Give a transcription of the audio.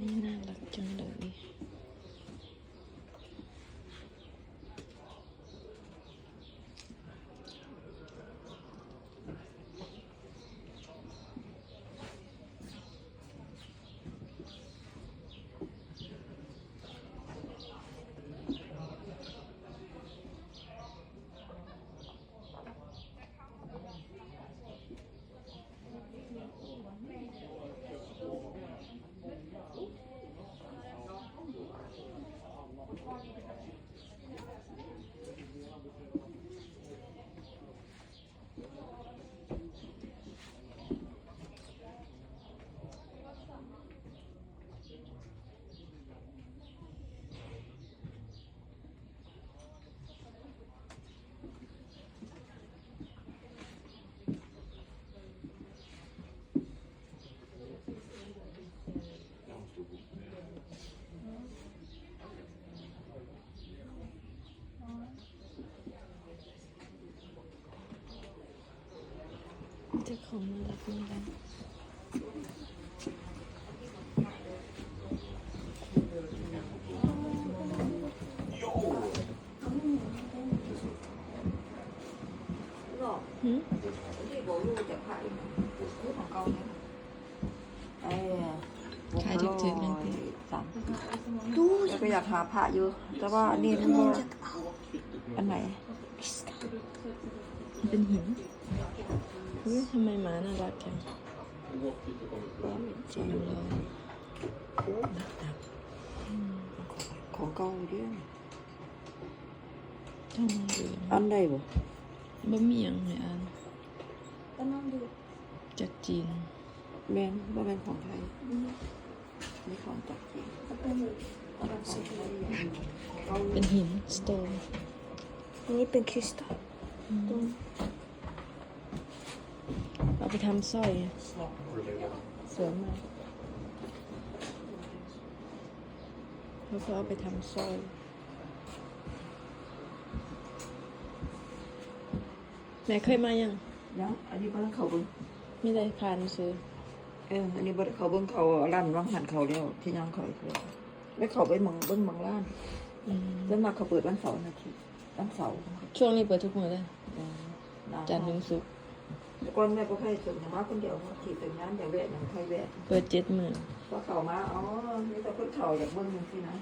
นี่น่ารักจังเลย เจ้าของมารับนี่กันหรอกหืมที่บอกลูกจะขายลูกของเขาเนี่ยไอ้ขายถึกๆนั่นสิสามดูแล้วก็อยากหาพระอยู่ แต่ว่าอันนี้มันบ่อันไหน เป็นหิน เฮ้ยทำไมหมาน่ารักจังสองร้อยของเก่าเรื่องเท่านั้นเองอันใดบ่บ่มีหยังให้อ่านก็นั่งดูจากจีนแมนบ่แมนของไทยนี่ของจากจีนเอาเป็นของไทยเอาเป็นหินสโตนอันนี้เป็นคริสตัล เอาไปทำสร้อยไงสวยมากแล้วก็เอาไปทำสร้อยแม่เคยมายังยังอันนี้บ่ได้เขาเบิ่งไม่ได้ผ่านซื้อเอออันนี้บ่ได้เขาเบิ่งเขาร้านวางหันเขาแล้วที่ยังเขาอีกแล้วไม่เขาไปเมืองเบิ่งเมืองร้านอืมส่วนมากเขาเปิดวันเสาร์วันอาทิตย์วันเสาร์ช่วงนี้เปิดทุกมื้อเลยเออหาจันทร์ถึงศุกร์แต่ ก่อนแม่ก็เคยส่งมาคนเดียวมาขี่แต่งงานแต่แวะอย่างใครแวะเปิดเจ็ดหมื่นพอเขามาอ๋อมีแต่คนเขาอยากเบิ่งจังซี่นะ